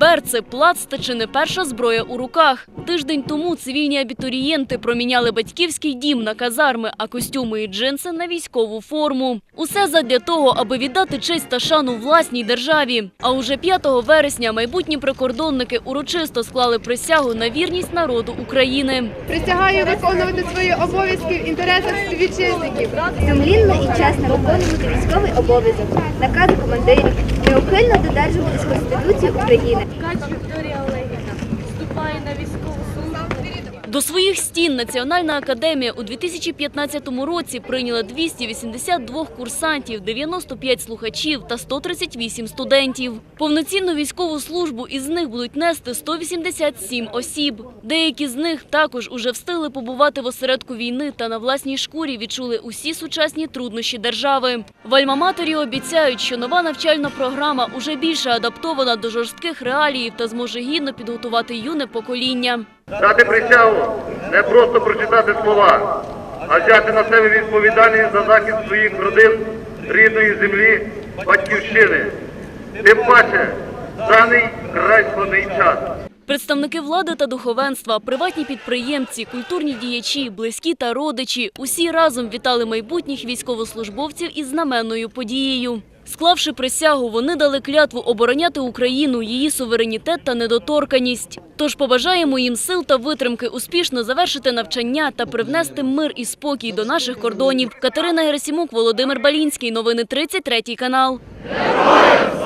Берце, плац та чи не перша зброя у руках. Тиждень тому цивільні абітурієнти проміняли батьківський дім на казарми, а костюми і джинси на військову форму. Усе задля того, аби віддати честь та шану власній державі. А уже 5 вересня майбутні прикордонники урочисто склали присягу на вірність народу України. Присягаю виконувати свої обов'язки в інтересах співвітчизників. Сумлінно і чесно виконувати військовий обов'язок, накази командирів, неухильно додержуватись Конституції України. До своїх стін Національна академія у 2015 році прийняла 282 курсантів, 95 слухачів та 138 студентів. Повноцінну військову службу із них будуть нести 187 осіб. Деякі з них також уже встигли побувати в осередку війни та на власній шкурі відчули усі сучасні труднощі держави. В Альма-Матері обіцяють, що нова навчальна програма уже більше адаптована до жорстких реаліїв та зможе гідно підготувати юне покоління. Дати присягу не просто прочитати слова, а взяти на себе відповідальність за захист своїх родин, рідної землі, батьківщини. Тим паче, даний край складний час. Представники влади та духовенства, приватні підприємці, культурні діячі, близькі та родичі – усі разом вітали майбутніх військовослужбовців із знаменною подією. Склавши присягу, вони дали клятву обороняти Україну, її суверенітет та недоторканість. Тож побажаємо їм сил та витримки успішно завершити навчання та привнести мир і спокій до наших кордонів. Катерина Герасімук, Володимир Балінський. Новини 33 канал. Слава!